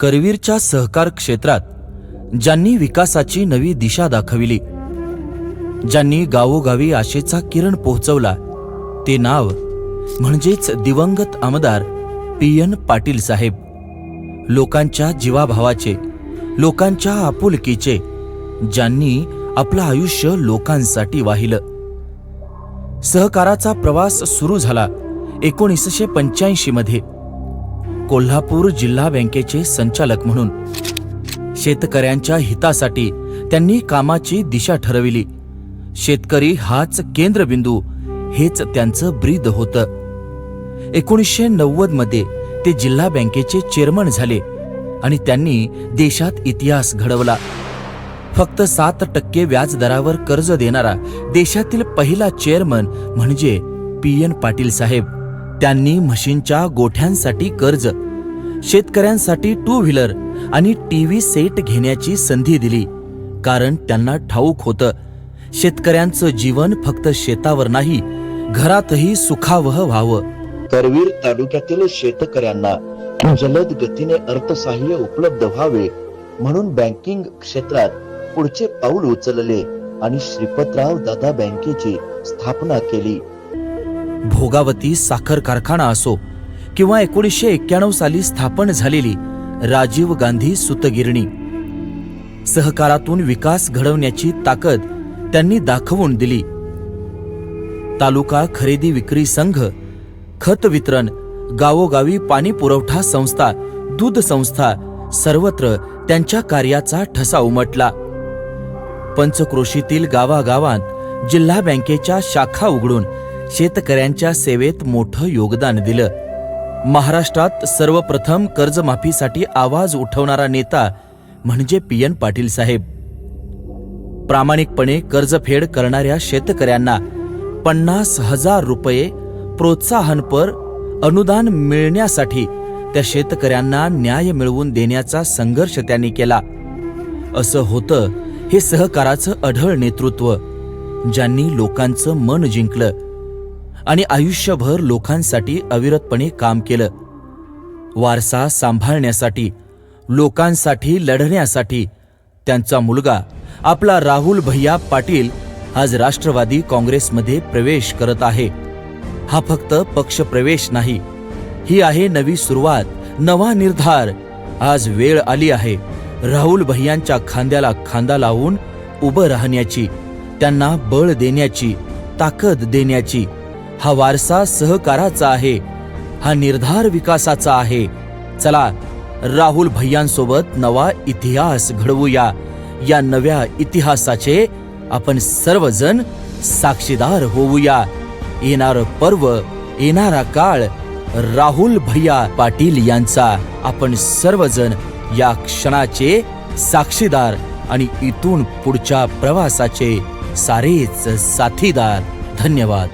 करवीरच्या सहकार क्षेत्रात ज्यांनी विकासाची नवी दिशा दाखविली ज्यांनी गावोगावी आशेचा किरण पोहोचवला ते नाव म्हणजेच दिवंगत आमदार पी एन पाटील साहेब. लोकांच्या जीवाभावाचे लोकांच्या आपुलकीचे ज्यांनी आपलं आयुष्य लोकांसाठी वाहिलं. सहकाराचा प्रवास सुरू झाला एकोणीसशे पंच्याऐंशी मध्ये. कोल्हापूर जिल्हा बँकेचे संचालक म्हणून. शेतकऱ्यांच्या हितासाठी त्यांनी कामाची दिशा ठरविली. शेतकरी हाच केंद्रबिंदू हेच त्यांचं ब्रीद होतं. एकोणीसशे नव्वदमध्ये ते जिल्हा बँकेचे चेअरमन झाले आणि त्यांनी देशात इतिहास घडवला. फक्त सात टक्के व्याजदरावर कर्ज देणारा देशातील पहिला चेअरमन म्हणजे पी एन पाटील साहेब. त्यांनी म्हशींच्या गोठ्यांसाठी कर्ज शेतकऱ्यांसाठी टू व्हीलर आणि टी व्ही सेट घेण्याची संधी दिली. कारण त्यांना ठाऊक होतं शेतकऱ्यांचं जीवन फक्त शेतावर नाही घरातही सुखावह व्हावं. करवीर तालुक्यातील शेतकऱ्यांना जलद गतीने अर्थसहाय्य उपलब्ध व्हावे म्हणून बँकिंग क्षेत्रात पुढचे पाऊल उचलले आणि श्रीपतराव दादा बँकेची स्थापना केली. भोगावती साखर कारखाना असो किंवा एकोणीसशे एक्क्याण्णव साली स्थापन झालेली राजीव गांधी सुतगिरणी. सहकारातून विकास घडवण्याची ताकद त्यांनी दाखवून दिली. तालुका खरेदी विक्री संघ खत वितरण गावोगावी पाणी पुरवठा संस्था दूध संस्था सर्वत्र त्यांच्या कार्याचा ठसा उमटला. पंचक्रोशीतील गावागावांत जिल्हा बँकेच्या शाखा उघडून शेतकऱ्यांच्या सेवेत मोठं योगदान दिलं. महाराष्ट्रात सर्वप्रथम कर्जमाफीसाठी आवाज उठवणारा नेता म्हणजे पी एन पाटील साहेब. प्रामाणिकपणे कर्जफेड करणाऱ्या शेतकऱ्यांना पन्नास हजार रुपये प्रोत्साहनपर अनुदान मिळण्यासाठी त्या शेतकऱ्यांना न्याय मिळवून देण्याचा संघर्ष त्यांनी केला. असं होतं हे सहकाराचं अढळ नेतृत्व ज्यांनी लोकांचं मन जिंकलं. आणि आयुष्यभर लोकांसाठी अविरतपणे काम केलं. वारसा सांभाळण्यासाठी लोकांसाठी लढण्यासाठी त्यांचा मुलगा आपला राहुल भैया पाटील आज राष्ट्रवादी काँग्रेसमध्ये प्रवेश करत आहे. हा फक्त पक्ष प्रवेश नाही. ही आहे नवी सुरुवात नवा निर्धार. आज वेळ आली आहे. राहुल भैयांच्या खांद्याला खांदा लावून उभं राहण्याची त्यांना बळ देण्याची ताकद देण्याची. हा वारसा सहकाराचा आहे. हा निर्धार विकासाचा आहे. चला राहुल भैयांसोबत नवा इतिहास घडवूया. या नव्या इतिहासाचे आपण सर्वजण साक्षीदार होऊया. येणार पर्व येणारा काळ राहुल भैया पाटील यांचा. आपण सर्वजण या क्षणाचे साक्षीदार आणि इथून पुढच्या प्रवासाचे सारेच साथीदार. धन्यवाद.